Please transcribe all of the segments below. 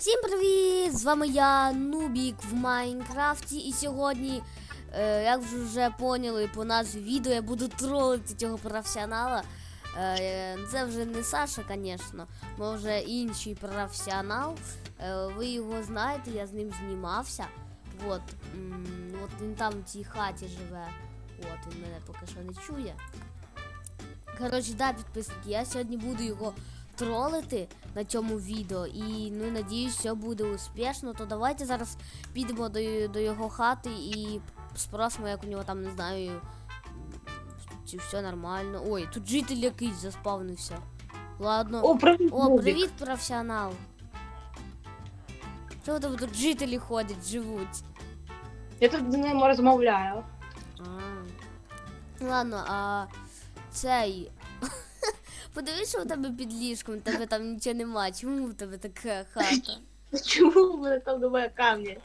Всім привіт! З вами я, Нубік в Майнкрафті. І сьогодні, е, як ви вже поняли по назві відео, я буду тролити цього професіонала. Е, це вже не Саша, звісно, але вже інший професіонал. Е, ви його знаєте, я з ним знімався. От, м, от він там в цій хаті живе. От, він мене поки що не чує. Коротше, да, підписники, я сьогодні буду його тролити на цьому відео. І ну надіюсь, все буде успішно. То давайте зараз підемо до, до його хати і спросимо, як у нього там не знаю, чи все нормально. Ой, тут житель якийсь заспавнився. Ладно. О, привіт, О, привіт, професіонал. Що у тебе тут жителі ходять, живуть? Я тут з ним розмовляю. А. Ладно, а цей. Подивись, що у тебе під ліжком, у тебе там нічого нема. Чому у тебе така хата? Чому в мене там немає камня?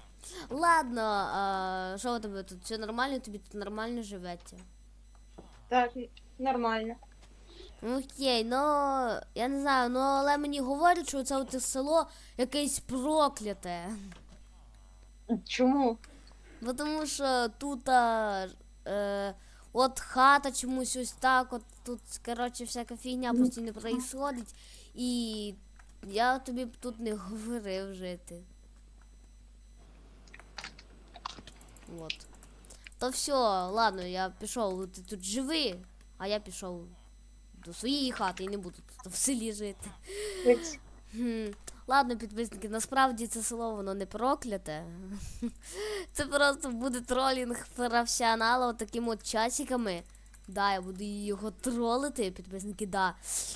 Ладно, а що у тебе тут? Все нормально, тобі тут нормально живеться? Так, нормально. Окей, ну я не знаю, ну але мені говорять, що це оте село якесь прокляте. Чому? Бо тому що тут а, е, от хата чомусь ось так, от тут, коротше, всяка фігня постійно происходить. І я тобі б тут не говорив жити. От. То все, ладно, я пішов, ти тут живи, а я пішов до своєї хати і не буду тут в селі жити. Хм. Ладно, підписники, насправді це село воно не прокляте. Це просто буде тролінг професіонала такими от часиками. Да, я буду його тролити, підписники, да.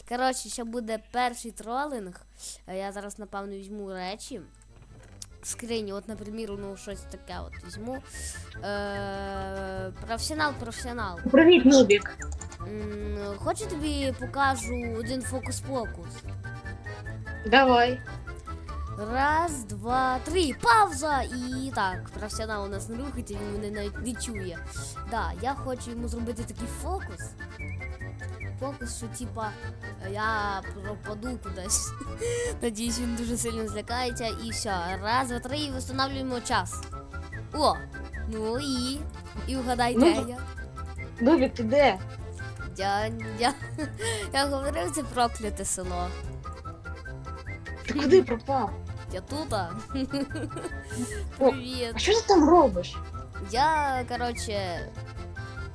Коротше, ще буде перший тролинг. Е, Я зараз, напевно, візьму речі. Скрині, от, наприклад, ну щось таке от візьму. Е, професіонал, професіонал. Привіт, Нубік. Хочу тобі покажу один фокус-покус. Давай. Раз, два, три, пауза! І так, професіонал у нас не рухається, він мене навіть не чує. Да, я хочу йому зробити такий фокус. Фокус, що типа я пропаду кудись. Надіюсь, він дуже сильно злякається. І все. Раз, два, три, і встановлюємо час. О! Ну і. І вгадайте Ну, я. Нубік, ти де? Я, я, я говорив, це прокляте село. Ти куди пропав? Я тут. а. Привіт. А що ти там робиш? Я, короче,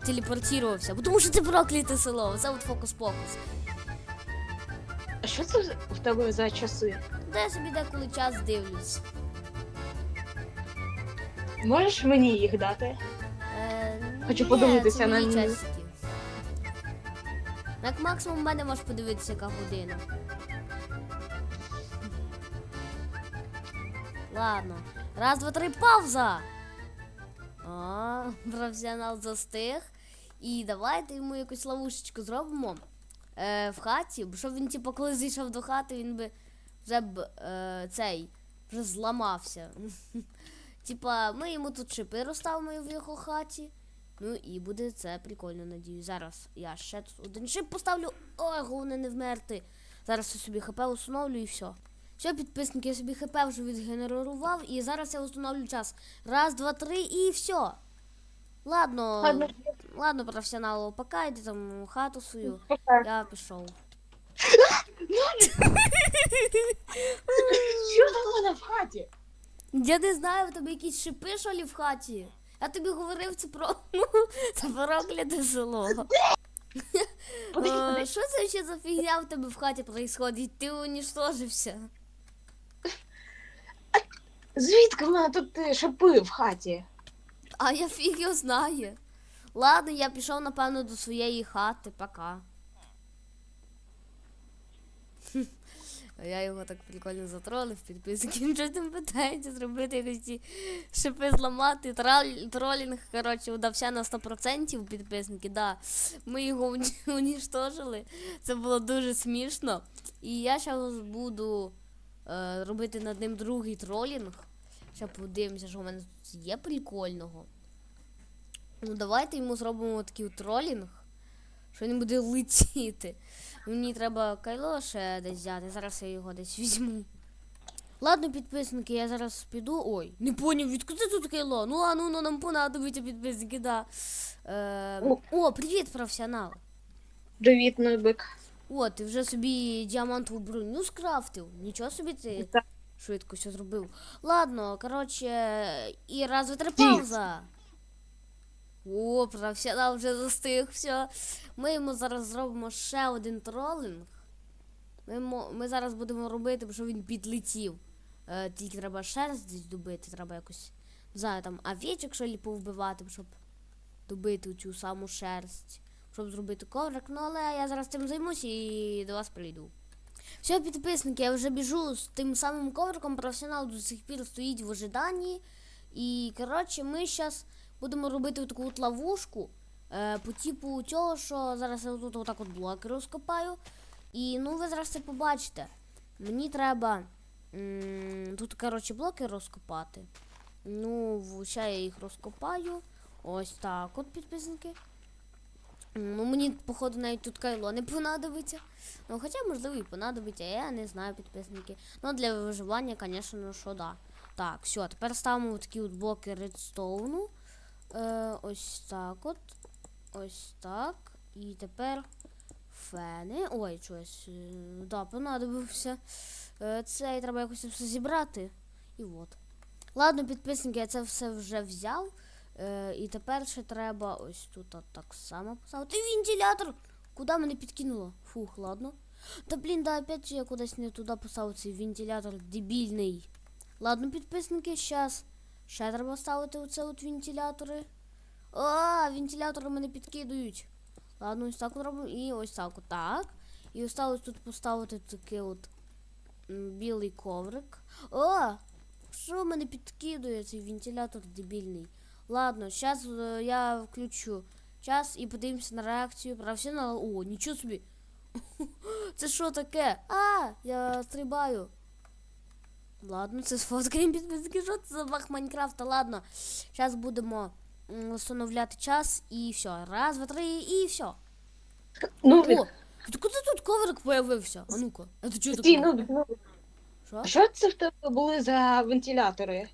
телепортувався, бо тому що це прокляте село. Це от фокус-покус. А що це в тебе за часи? Де я собі деколи час дивлюсь. Можеш мені їх дати? Е, Хочу ні, подивитися це на мої них. часики. Як максимум в мене можеш подивитися, яка година. Ладно. Раз, два, три, пауза! О, професіонал застиг. І давайте йому якусь ловушечку зробимо е, в хаті, бо щоб він, типу, коли зайшов до хати, він би вже б е, цей вже зламався. Типа, ми йому тут шипи розставимо в його хаті. Ну і буде це прикольно, надію. Зараз я ще тут один шип поставлю. Ой, головне не вмерти. Зараз я собі хп установлю і все. Все, підписники, я собі хп вже відгенерував, і зараз я установлю час. Раз, два, три і все. Ладно, Ладно. ладно, професіоналу, пока йди там хату свою. Пока. Я пішов. Що там у мене в хаті? Я не знаю, в тебе якісь шипи, що лі в хаті. Я тобі говорив, це про ну, це прокляте село. Що це ще за фігня в тебе в хаті происходить? Ти унічтожився. Звідки в мене тут е, шипи в хаті? А я фіг його знає. Ладно, я пішов, напевно, до своєї хати, пока. А Я його так прикольно затролив, підписники. Він щось там питається зробити якось ці шипи зламати. Трал- Тролінг, коротше, удався на 100% підписники, да. Ми його уні- унічтожили. Це було дуже смішно. І я зараз буду е, робити над ним другий тролінг. Ще подивимося, що в мене тут є прикольного. Ну, давайте йому зробимо такий тролінг, що він буде летіти. Мені треба кайло ще десь взяти. Зараз я його десь візьму. Ладно, підписники, я зараз піду. Ой, не поняв, відкуди тут кайло? Ну ладно, воно нам понадобиться, підписники, да. Е, О. привіт, професіонал. Привіт, Нубик. О, ти вже собі діамантову броню скрафтив? Нічого собі ти Так. швидко все зробив. Ладно, коротше, і раз, три, пауза. О, професіонал вже застиг, все. Ми йому зараз зробимо ще один тролинг. Ми, мо- ми зараз будемо робити, щоб він підлетів. Е, тільки треба шерсть десь добити, треба якось. Не знаю, там овечок що лі повбивати, щоб добити цю саму шерсть. Щоб зробити коврик. Ну але я зараз цим займусь і до вас прийду. Все, підписники, я вже біжу з тим самим ковриком. Професіонал до сих пір стоїть в ожиданні. І коротше, ми зараз будемо робити таку от ловушку. Е, по типу цього, що зараз я тут отак от блоки розкопаю. І ну ви зараз це побачите. Мені треба м, тут, коротше, блоки розкопати. Ну, ще я їх розкопаю. Ось так от підписники. Ну, мені, походу, навіть тут кайло не понадобиться. Ну, хоча, можливо, і понадобиться, я не знаю, підписники. Ну, для виживання, звісно, що да. Так, все, тепер ставимо такі от блоки редстоуну. Е, ось так от. Ось так. І тепер фени. Ой, щось. е, Да, понадобився. Е, Це треба якось все зібрати. І от. Ладно, підписники, я це все вже взяв. Е, і тепер ще треба ось тут так само поставити. Вентилятор! Куди мене підкинуло? Фух, ладно. Та блін, да, опять я кудись не туди поставив цей вентилятор дебільний. Ладно, підписники, щас. Ще треба ставити оце от вентилятори. А, вентилятори мене підкидують. Ладно, ось так робимо. І ось так так. І осталось тут поставити такий от білий коврик. О! Що мене підкидує цей вентилятор дебільний? Ладно, зараз я включу час і подивимося на реакцію професіонала. О, нічого собі. Це що таке? А, я стрибаю. Ладно, це сфоткаємо підписки. Що це за баг Майнкрафта? Ладно. Зараз будемо м, встановляти час і все. Раз, два, три, і все. Нубик. О, куди тут коврик появився? А ну-ка, а це що Стій, таке? Нубик, Нубик. Що? Що це в тебе були за вентилятори?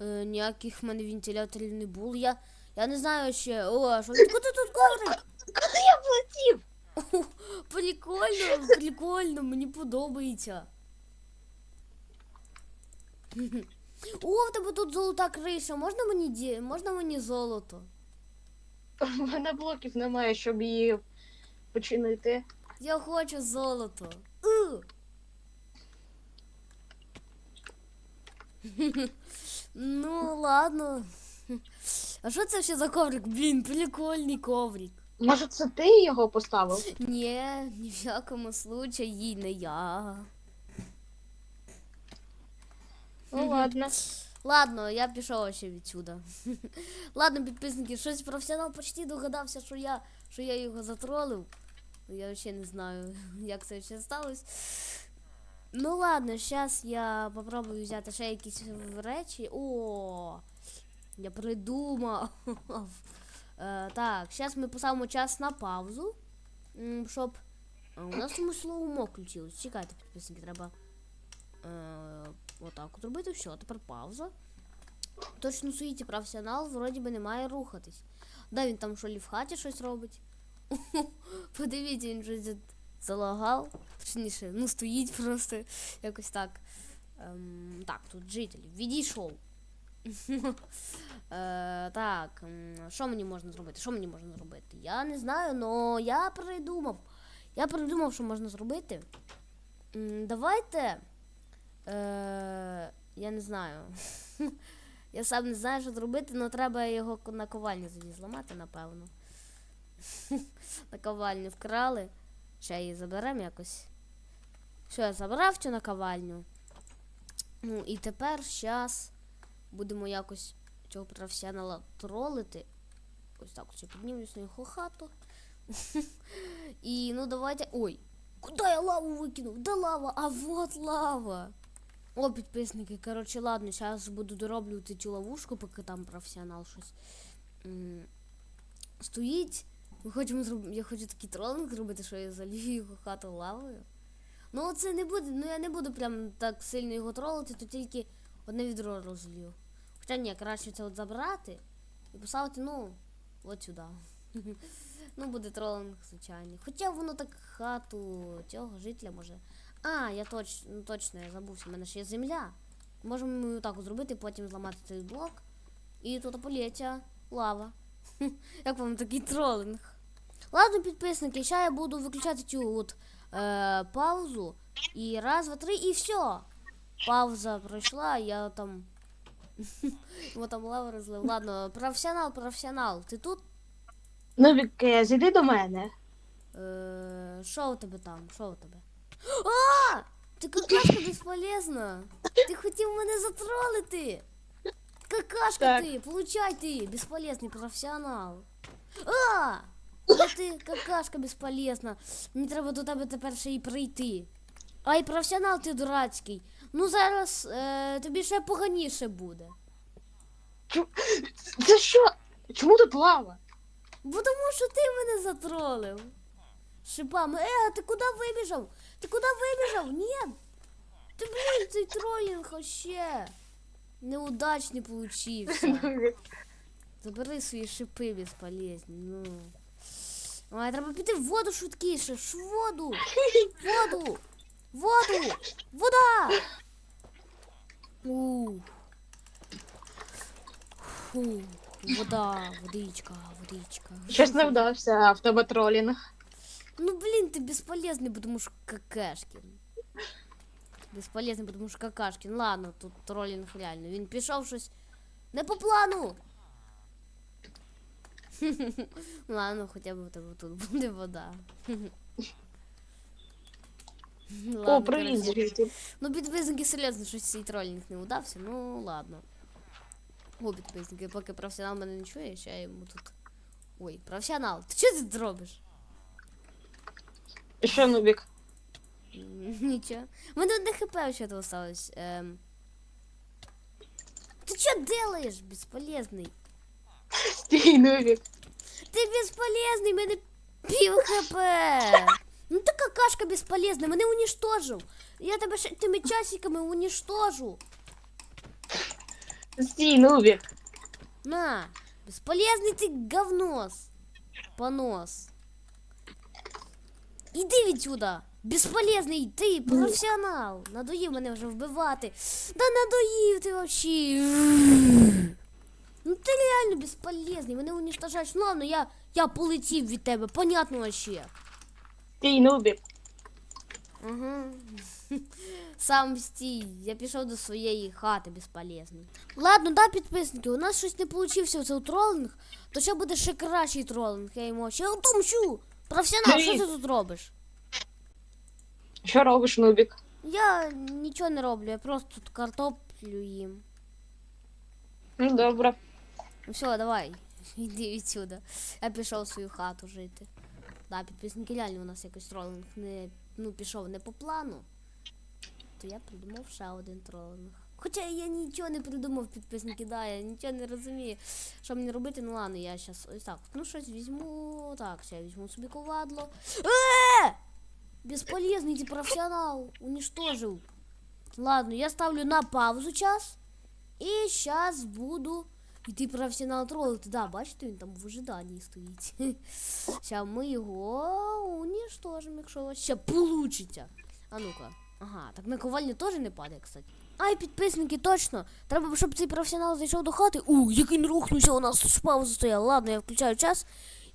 Е, ніяких в мене вентиляторів не було. Я, я не знаю ще. О, а що куди тут коврик? Куди я влетів? Прикольно, прикольно, мені подобається. О, в тебе тут золота криша. Можна мені ді... можна мені золото? У мене блоків немає, щоб її починити. Я хочу золото. У. ну, ладно. А що це ще за коврик? Блін, прикольний коврик. Може, це ти його поставив? Ні, ні в якому случаї не я. Ну ладно. Ладно, я пішов ще відсюди. Ладно, підписники, щось професіонал почти догадався, що я, що я його затролив. Я ще не знаю, як це ще сталося. Ну ладно, зараз я попробую взяти ще якісь речі. О, я придумав. Е, так, зараз ми поставимо час на паузу. Щоб. У нас тому слово включилось. Чекайте, підписники, треба. Е, отак от робити. Все, тепер пауза. Точно суїті професіонал, вроді би не має рухатись. Да, він там що лі в хаті щось робить. Подивіться, він щось залагав. Точніше, ну стоїть просто якось так. Ем, так, тут житель. Відійшов. Е, так, що мені можна зробити? Що мені можна зробити? Я не знаю, але я придумав. Я придумав, що можна зробити. Давайте. Е, я не знаю. я сам не знаю, що зробити, але треба його на ковальню зламати, напевно. на ковальню вкрали. Ще її заберемо якось. Що, я забрав цю наковальню. Ну і тепер зараз будемо якось цього професіонала тролити. Ось так ось я піднімлюсь на його хату. І ну давайте. Ой! Куди я лаву викинув? Де лава? А вот лава. О, підписники, коротше, ладно, зараз буду дороблювати цю ловушку, поки там професіонал щось стоїть. Ми хочемо зроб... Я хочу такий тролинг зробити, що я залію його хату лавою. Ну це не буде, ну я не буду прям так сильно його тролити, то тільки одне відро розлью. Хоча ні, краще це от забрати і поставити, ну, от сюди. ну, буде тролинг звичайний. Хоча воно так хату цього жителя може. А, я точ, ну, точно, я забувся, в мене ще є земля. Можемо ми так зробити, потім зламати цей блок. І тут полється лава. Як вам такий тролинг? Ладно, підписники, зараз я буду виключати цю от е, паузу. І раз, два, три, і все. Пауза пройшла, я там. Вот там лава розлив. Ладно, професіонал, професіонал. Ти тут? Нубік, е, зійди до мене. Е, Що у тебе там? Що у тебе? А! Ти какашка безполезна! Ти хотів мене затролити! Какашка Так. ти! Получай ти! Безполезний професіонал! А! Ну ти какашка безполезна! Мені треба до тебе тепер ще й прийти. Ай, професіонал ти дурацький! Ну зараз е, тобі ще поганіше буде. Це що? Чому тут лава? Бо тому що ти мене затролив. Шипами. Е, ти куди вибіжав? Ти куди вибіжав? Ні. Ти блін, цей тролінг ще. Неудачний получився. Забери свої шипи безполезні. Ну. Ой, треба піти в воду швидкіше. Ш воду. Воду. Воду. Вода. Ух. Фу. Вода, водичка, водичка. Щось не вдався в тебе тролінг. Ну блин, ты бесполезный, потому что какашкин. Бесполезний, потому що какашкин. Ладно, тут тролінг реально. Він пішов щось не по плану. Ладно, хоча б у тебе тут буде вода. О, Ладно, привіт, коротше. житель. Ну, підписники серйозно, щось цей тролінг не удався. Ну, ладно. О, підписники, поки професіонал мене не чує, ще я йому тут. Ой, професіонал, ти що тут робиш? Що, Нубік? М, Нічого. У мене одне хп вообще то осталось. Эм. Ты что делаешь, бесполезный? Стій, Нубік. Ты бесполезный, мене пів хп. Ну ти какашка безполезна, мене уничтожив. Я тебе ще тими часиками уничтожу. Стій, Нубік. На, бесполезный ты говнос. Понос. Іди відсюда. Безполезний ти, професіонал. Надоїв мене вже вбивати. Да надоїв ти вообще. Ну ти реально безполезний, мене уничтожаєш. Ну ладно, я, я полетів від тебе, понятно вообще. Стій, Нубік. Ага. Сам стій, я пішов до своєї хати безполезний. Ладно, да, підписники, у нас щось не получився цей тролинг, то ще буде ще кращий тролинг, я йому ще отомщу. Професіонал, що ти тут робиш? Що робиш, Нубік? Я нічого не роблю, я просто тут картоплю їм. Ну, добре. Ну все, давай, йди відсюди. Я пішов в свою хату жити. Да, підписники реально у нас якось тролинг не ну, пішов не по плану. То я придумав ще один тролинг. Хоча я нічого не придумав, підписники, да, я нічого не розумію, що мені робити. Ну ладно, я зараз ось так. Ну щось візьму. Так, ще візьму собі ковадло. Е! Бесполезний ти професіонал. Уничтожив. Ладно, я ставлю на паузу час. І зараз буду йти професіонал тролити. Да, бачите, він там в ожиданні стоїть. Зараз ми його уничтожимо, якщо у вас ще получиться. А ну-ка. Ага, так наковальня теж не падає, кстати. Ай, підписники, точно. Треба, щоб цей професіонал зайшов до хати. У, який не рухнувся, у нас пауза стояла. Ладно, я включаю час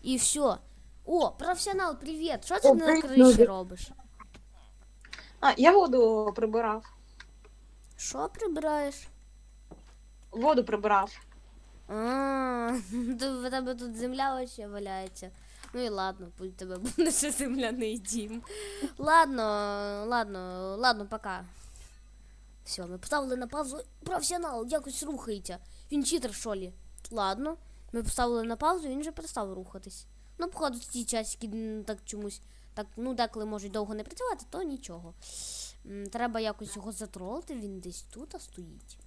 і все. О, професіонал, привіт. Що ти О, на криші робиш? А, я воду прибирав. Що прибираєш? Воду прибирав. А, в тебе тут земля вообще валяється. Ну і ладно, пусть тебе буде ще земляний дім. Ладно, ладно, ладно, пока. Все, ми поставили на паузу. Професіонал якось рухається. Він читер, що лі? Ладно. Ми поставили на паузу, він вже перестав рухатись. Ну, походу, ці часики так чомусь. Так, ну, деколи можуть довго не працювати, то нічого. Треба якось його затролити, він десь тут стоїть.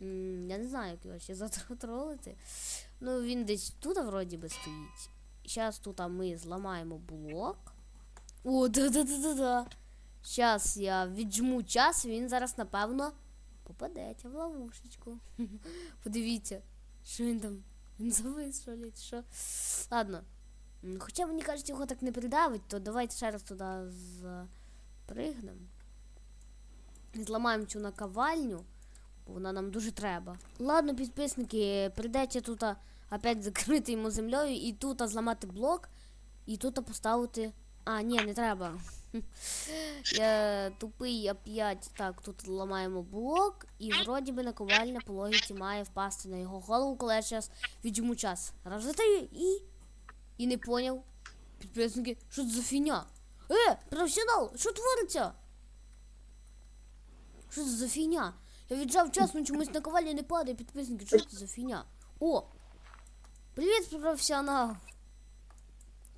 Я не знаю, як його ще затролити. Ну, він десь тут вроді би стоїть. Зараз тут ми зламаємо блок. О, да-да-да-да-да. Зараз я віджму час, він зараз, напевно, попадеться в ловушечку. Подивіться, що він там. Він завис, що ли, що. Ладно. Хоча мені кажуть, його так не придавить, то давайте ще раз туди запригнемо. Зламаємо цю наковальню, вона нам дуже треба. Ладно, підписники, прийдеться тут опять закрити йому землею і тут зламати блок, і тут поставити. А, ні, не треба. Я тупий опять. Так, тут ламаємо блок, і вроді би наковальня по логіці має впасти на його голову, коли я зараз віджму час. Раз, і. І не поняв. Підписники, що це за фігня? Е, професіонал, що твориться? Що це за фігня? Я віджав час, ну чомусь наковальня не падає, підписники, що це за фігня? О! Привіт, професіонал!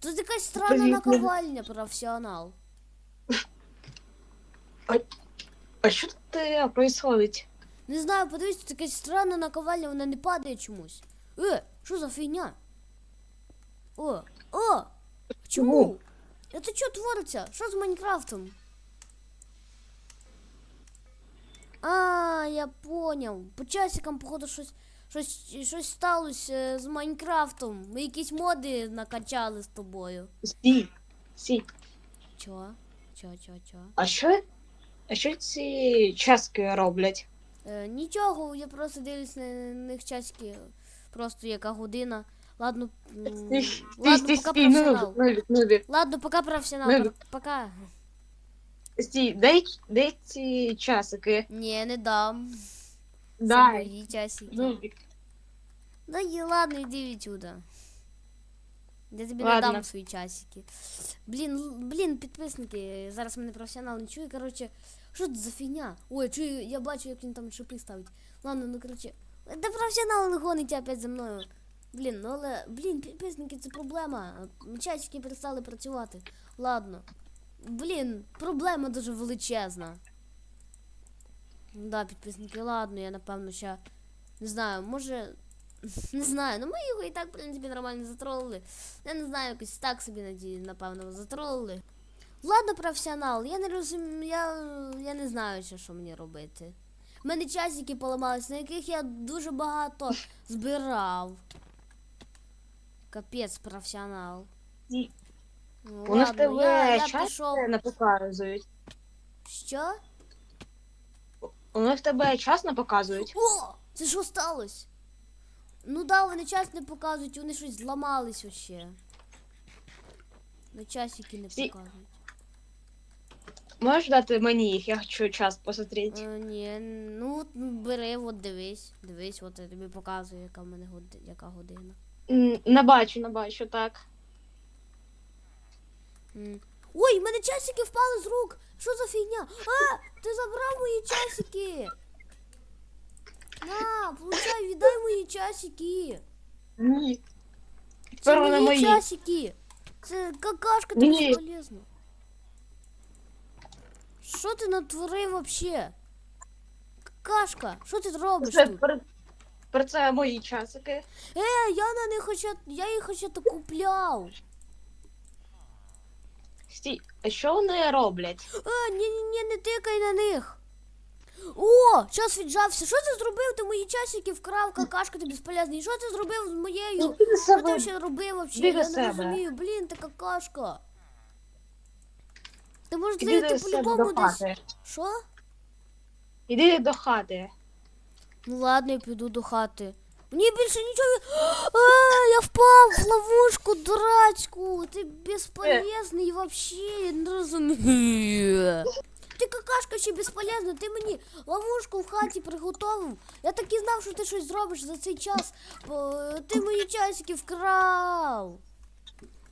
Тут якась странна наковальня, професіонал. А що тут е, происходить? Не знаю, подивись, тут якась странна наковальня, вона не падає чомусь. Е, що за фігня? О, о! Чому? Це що твориться? Що з Майнкрафтом? А, я поняв. По часикам, походу, щось, щось, щось сталося з Майнкрафтом. Ми якісь моди накачали з тобою. Стій, стій. Чо? Чо, чо, чо? А що? А що ці часки роблять? Е, нічого, я просто дивлюсь на них часики. Просто яка година. Ладно, м, Стій, стій, ладно, стій, пока стій, професіонал. нубік, нубік, нубік. Ладно, пока професіонал. Ми- Пока. Стій, дай, дай ці часики. Ні, не дам. Це Дай. мої часики. Нубік. Да і ладно, іди відсюда. Я тобі не Ладно. дам свої часики. Блін, л- блін, підписники, зараз мене професіонал не чує. Коротше, що це за фігня? Ой, чую, я бачу, як він там шипи ставить. Ладно, ну коротше. Та професіонал не гонить опять за мною. Блін, ну але, блін, підписники, це проблема. Часики перестали працювати. Ладно. Блін, проблема дуже величезна. Да, підписники, ладно, я напевно ще. Не знаю, може. Не знаю, ну ми його і так, в принципі, нормально затролили. Я не знаю, якось так собі надію, напевно, затролили. Ладно, професіонал, я не розумію, я, я не знаю що мені робити. У мене часики поламались, на яких я дуже багато збирав. Капець, професіонал. Ну, Вони в ладно, тебе я, я пішов. не показують. Що? Вони в тебе час не показують. О! Це що сталося? Ну да, вони час не показують, вони щось зламались вообще. На часики не показують. Можеш дати мені їх, я хочу час посмотрети. Е, ні, ну от бери, от дивись. Дивись, от я тобі показую, яка в мене годи, яка година. М, Не бачу, не бачу, так. Ой, в мене часики впали з рук! Що за фігня? А! Ти забрав мої часики! На, получай, віддай мої часики! Ні. Це Тепер вони мої мої. часики! Це какашка, ти Ні. безполезно. Що ти натворив вообще? Какашка, що ти робиш Це тут? про, про це мої часики. Е, я на них хоча, я їх хоча то купляв. Стій, а що вони роблять? Е, ні, ні, ні, не тикай на них. О, час віджався. Що ти зробив? Ти мої часики вкрав, какашка ти безполезний. Що ти зробив з моєю? Іди до Що ти себе. ще робив вообще? Іди до Я не себе. розумію. Блін, ти какашка. Ти можеш Іди зайти до себе по-любому десь. хати. Що? Іди до хати. Ну ладно, я піду до хати. Мені більше нічого. А, я впав в ловушку дурацьку. Ти безполезний вообще, я не розумію. Ти какашка ще безполезна, ти мені ловушку в хаті приготував. Я так і знав, що ти щось зробиш за цей час. Ти мої часики вкрав.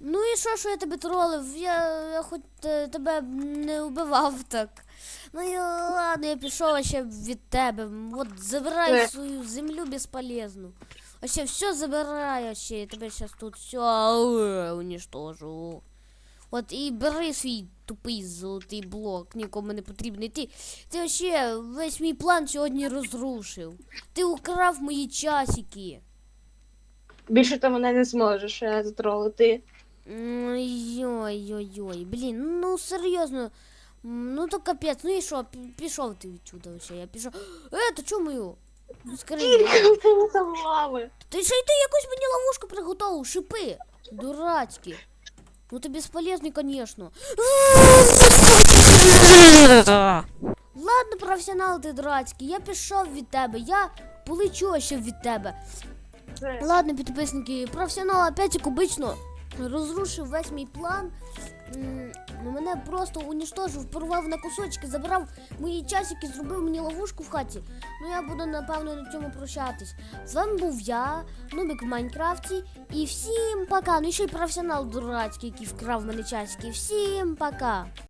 Ну і що, що я тебе тролив? Я, я хоч е, тебе не вбивав так. Ну і ладно, я пішов ще від тебе. От забирай Е. свою землю безполезну. А ще все забирай, а ще я тебе зараз тут все уничтожу. От і бери свій тупий золотий блок, нікому не потрібний. Ти, ти вообще весь мій план сьогодні розрушив. Ти украв мої часики. Більше ти мене не зможеш е, затролити. Ой-ой-ой, блін, ну серйозно. Ну то капець, ну і що, пі- пішов ти відчуда ще, я пішов. Е, то чому мою? Скажи, ти ще й ти якусь мені ловушку приготував, шипи. Дурацькі. Ну ти безполезний, конечно. Ладно, професіонал ти дурацький, я пішов від тебе, я полечу ще від тебе. Ладно, підписники, професіонал опять кубично розрушив весь мій план. Ну, Мене просто уніштожив, порвав на кусочки, забрав мої часики, зробив мені ловушку в хаті. Ну я буду напевно на цьому прощатись. З вами був я, Нубік в Майнкрафті. І всім пока. Ну і ще й професіонал дурацький, який вкрав мене часики. Всім пока.